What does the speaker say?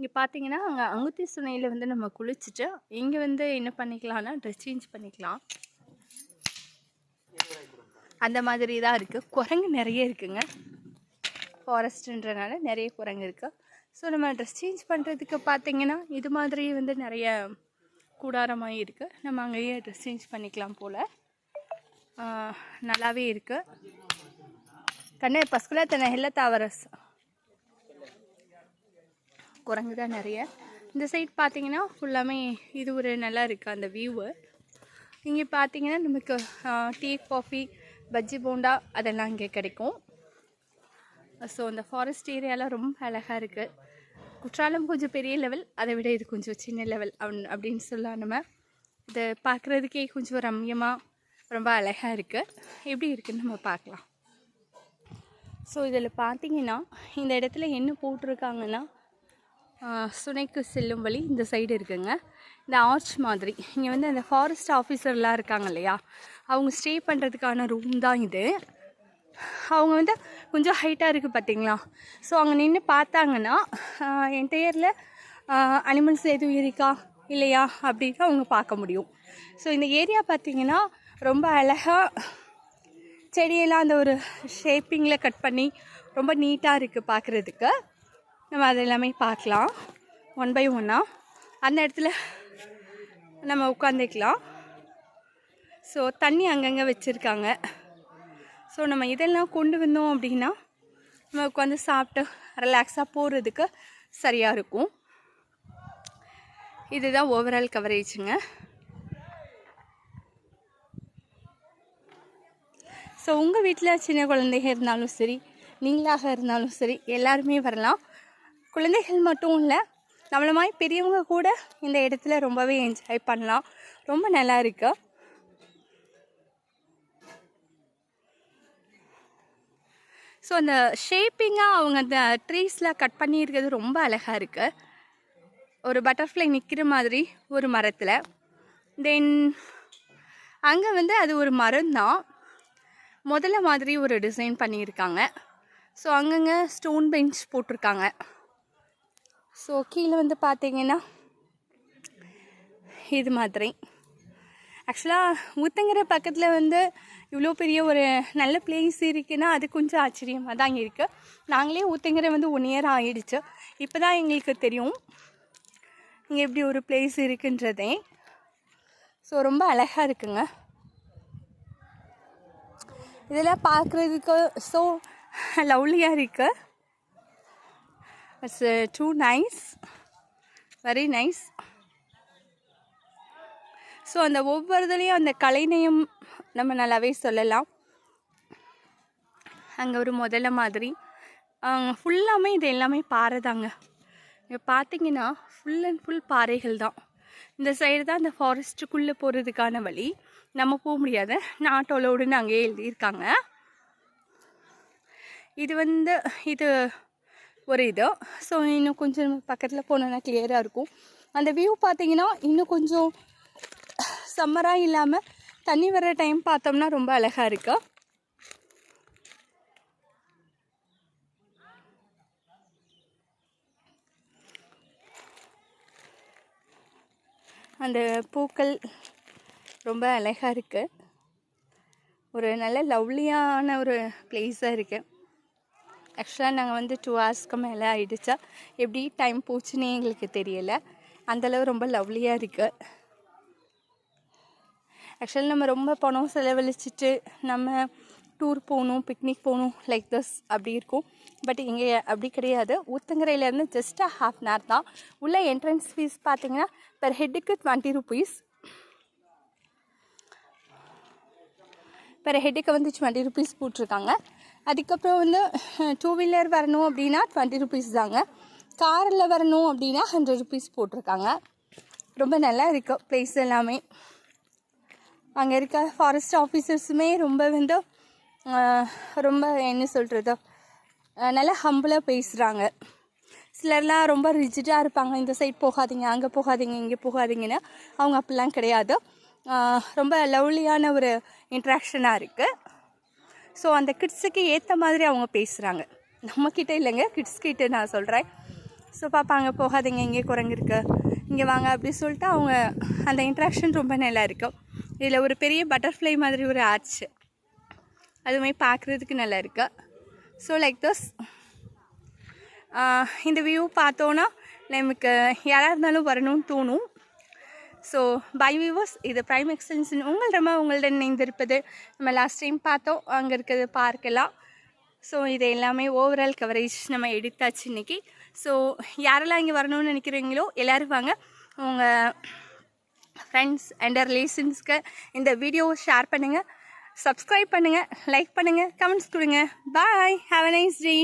இங்கே பார்த்தீங்கன்னா அங்கே அங்குத்தி சுனையில் வந்து நம்ம குளிச்சுட்டு இங்கே வந்து என்ன பண்ணிக்கலாம்னா ட்ரெஸ் சேஞ்ச் பண்ணிக்கலாம். அந்த மாதிரி தான் இருக்குது குரங்கு நிறைய இருக்குங்க. ஃபாரஸ்ட்ன்றனால நிறைய குரங்கு இருக்குது ஸோ நம்ம ட்ரெஸ் சேஞ்ச் பண்ணுறதுக்கு பார்த்தீங்கன்னா இது மாதிரி வந்து நிறைய கூடாரமாக இருக்குது நம்ம அங்கேயே ட்ரெஸ் சேஞ்ச் பண்ணிக்கலாம் போல். நல்லாவே இருக்குது கண்ணே பஸ்குலா தன்னை ஹெல்ல தாவரஸ் குரங்கு தான் நிறைய. இந்த சைட் பார்த்தீங்கன்னா ஃபுல்லாமே இது ஒரு நல்லா இருக்குது அந்த வியூவு இங்கே பார்த்தீங்கன்னா நமக்கு டீ காஃபி பஜ்ஜி போண்டா அதெல்லாம் இங்கே கிடைக்கும். ஸோ அந்த ஃபாரஸ்ட் ஏரியாலாம் ரொம்ப அழகாக இருக்குது குற்றாலம் கொஞ்சம் பெரிய லெவல் அதை விட இது கொஞ்சம் சின்ன லெவல் அப்படின்னு சொல்லலாம் நம்ம. இதை பார்க்குறதுக்கே கொஞ்சம் ரம்யமாக ரொம்ப அழகாக இருக்குது எப்படி இருக்குதுன்னு நம்ம பார்க்கலாம். ஸோ இதில் பார்த்தீங்கன்னா இந்த இடத்துல என்ன போட்டிருக்காங்கன்னா சுனைக்கு செல்லும் வழி இந்த சைடு இருக்குங்க. இந்த ஆர்ச் மாதிரி. இங்கே வந்து அந்த ஃபாரஸ்ட் ஆஃபீஸர்லாம் இருக்காங்க இல்லையா? அவங்க ஸ்டே பண்ணுறதுக்கான ரூம் தான் இது. அவங்க வந்து கொஞ்சம் ஹைட்டாக இருக்குது பார்த்தீங்களா ஸோ அங்கே நின்று பார்த்தாங்கன்னா என்டையரில் அனிமல்ஸ் எதுவும் இருக்கா? இல்லையா? அப்படின்னு அவங்க பார்க்க முடியும். ஸோ இந்த ஏரியா பார்த்திங்கன்னா ரொம்ப அழகாக செடியெல்லாம் அந்த ஒரு ஷேப்பிங்கில் கட் பண்ணி ரொம்ப நீட்டாக இருக்குது பார்க்குறதுக்கு நம்ம அது எல்லாமே பார்க்கலாம். ஒன் பை ஒன்னாக அந்த இடத்துல நம்ம உட்காந்துக்கலாம் ஸோ தண்ணி அங்கங்கே வச்சுருக்காங்க. ஸோ நம்ம இதெல்லாம் கொண்டு வந்தோம் அப்படின்னா நம்ம உட்காந்து சாப்பிட்டு ரிலாக்ஸாக போகிறதுக்கு சரியாக இருக்கும். இதுதான் ஓவரால் கவரேஜுங்க ஸோ உங்கள் வீட்டில் சின்ன குழந்தைங்க இருந்தாலும் சரி நீங்களாக இருந்தாலும் சரி எல்லாருமே வரலாம். குழந்தைகள் மட்டும் இல்லை நம்மள மாதிரி பெரியவங்க கூட இந்த இடத்துல ரொம்பவே என்ஜாய் பண்ணலாம். ரொம்ப நல்லா இருக்கு. ஸோ அந்த ஷேப்பிங்காக அவங்க அந்த ட்ரீஸில் கட் பண்ணியிருக்கிறது ரொம்ப அழகாக இருக்குது ஒரு பட்டர்ஃப்ளை நிற்கிற மாதிரி ஒரு மரத்தில். தென் அங்கே வந்து அது ஒரு மரம் தான். முதல்ல மாதிரி ஒரு டிசைன் பண்ணியிருக்காங்க. ஸோ அங்கங்கே ஸ்டோன் பெஞ்ச் போட்டிருக்காங்க. ஸோ கீழே வந்து பார்த்தீங்கன்னா இது மாதிரி. ஆக்சுவலாக ஊத்தங்கிற பக்கத்தில் வந்து இவ்வளோ பெரிய ஒரு நல்ல பிளேஸ் இருக்குன்னா அது கொஞ்சம் ஆச்சரியமாக தான் இருக்குது நாங்களே ஊத்தங்கிற வந்து ஒன் இயர் ஆகிடுச்சு இப்போ தான் எங்களுக்கு தெரியும். இங்கே எப்படி ஒரு பிளேஸ் இருக்குன்றதே. ஸோ ரொம்ப அழகாக இருக்குங்க. இதெல்லாம் பார்க்குறதுக்கு ஸோ லவ்லியாக இருக்குது it's too nice very nice so அந்த ஒவ்வொரு இதுலேயும் அந்த கலைநயம் நம்ம நல்லாவே சொல்லலாம். அங்கே ஒரு முதல்ல மாதிரி. ஃபுல்லாமே இது எல்லாமே பாறை தாங்க. இங்கே பார்த்தீங்கன்னா ஃபுல் அண்ட் ஃபுல் பாறைகள் தான். இந்த சைடு தான் அந்த ஃபாரஸ்ட்டுக்குள்ளே போகிறதுக்கான வழி. நம்ம போக முடியாது நாட்டோலோடுன்னு அங்கேயே எழுதியிருக்காங்க. இது வந்து இது ஒரு இது ஸோ இன்னும் கொஞ்சம் பக்கத்தில் போனோன்னா கிளியராக இருக்கும். அந்த வியூ பார்த்தீங்கன்னா இன்னும் கொஞ்சம் சம்மராக இல்லாமல் தண்ணி வர டைம் பார்த்தோம்னா ரொம்ப அழகாக இருக்கு. அந்த பூக்கள் ரொம்ப அழகாக இருக்குது ஒரு நல்ல லவ்லியான ஒரு பிளேஸாக இருக்குது ஆக்சுவலாக நாங்கள் வந்து டூ ஹவர்ஸ்க்கு மேலே ஆகிடுச்சா எப்படி டைம் போச்சுன்னே எங்களுக்கு தெரியலை. அந்தளவு ரொம்ப லவ்லியாக இருக்குது ஆக்சுவலி நம்ம ரொம்ப பணம் செலவழிச்சிட்டு நம்ம டூர் போகணும் பிக்னிக் போகணும் லைக் தஸ் அப்படி இருக்கும். பட் இங்கே அப்படி கிடையாது. ஊத்தங்கரையிலேருந்து ஜஸ்ட் ஹாஃப் அன் ஹவர் தான். உள்ள என்ட்ரன்ஸ் ஃபீஸ் பார்த்தீங்கன்னா பெர் ஹெட்டுக்கு டுவெண்ட்டி ருபீஸ் பெர் ஹெட்டுக்கு வந்து டுவெண்ட்டி ருபீஸ் போட்டிருக்காங்க. அதுக்கப்புறம் வந்து டூ வீலர் வரணும் அப்படின்னா டுவெண்ட்டி ருபீஸ் தாங்க. காரில் வரணும் அப்படின்னா ஹண்ட்ரட் ருபீஸ் போட்டிருக்காங்க. ரொம்ப நல்லா இருக்கு ப்ளேஸ் எல்லாமே. அங்கே இருக்க ஃபாரஸ்ட் ஆஃபீஸர்ஸுமே ரொம்ப வந்து ரொம்ப என்ன சொல்கிறது நல்லா ஹம்பிளாக பேசுகிறாங்க சிலர்லாம் ரொம்ப ரிஜிடாக இருப்பாங்க இந்த சைட் போகாதீங்க அங்கே போகாதீங்க இங்கே போகாதீங்கன்னு. அவங்க அப்படிலாம் கிடையாது. ரொம்ப லவ்லியான ஒரு இன்ட்ராக்ஷனாக இருக்குது ஸோ அந்த கிட்ஸுக்கு ஏற்ற மாதிரி அவங்க பேசுகிறாங்க நம்மக்கிட்ட இல்லைங்க கிட்ஸ்கிட்ட நான் சொல்கிறேன் ஸோ பார்ப்பாங்க போகாதீங்க இங்கே குரங்கு இருக்குது இங்கே வாங்க அப்படி சொல்லிட்டு அவங்க அந்த இன்ட்ராக்ஷன் ரொம்ப நல்லா இருக்கும். இதில் ஒரு பெரிய பட்டர்ஃப்ளை மாதிரி ஒரு ஆர்ச் அதுவுமே பார்க்குறதுக்கு நல்லா இருக்கு. ஸோ லைக் தஸ் இந்த வியூ பார்த்தோன்னா நமக்கு யாராக இருந்தாலும் வரணும்னு தோணும். ஸோ பை வியூவர்ஸ் இது ப்ரைம் எக்ஸ்டென்ஷன் ரொம்ப உங்கள்ட்ட இணைந்திருப்பது நம்ம லாஸ்ட் டைம் பார்த்தோம். அங்கே இருக்கிறது பார்க்கலாம் ஸோ இது எல்லாமே ஓவரால் கவரேஜ் நம்ம எடுத்தாச்சு இன்னைக்கு. ஸோ யாரெல்லாம் இங்கே வரணும்னு நினைக்கிறீங்களோ எல்லோரும் வாங்க. உங்கள் ஃப்ரெண்ட்ஸ் அண்ட் ரிலேஷன்ஸ்க்கு இந்த வீடியோவை ஷேர் பண்ணுங்கள் சப்ஸ்கிரைப் பண்ணுங்கள் லைக் பண்ணுங்கள் கமெண்ட்ஸ் கொடுங்க. பாய் ஹாவ் அ நைஸ் டே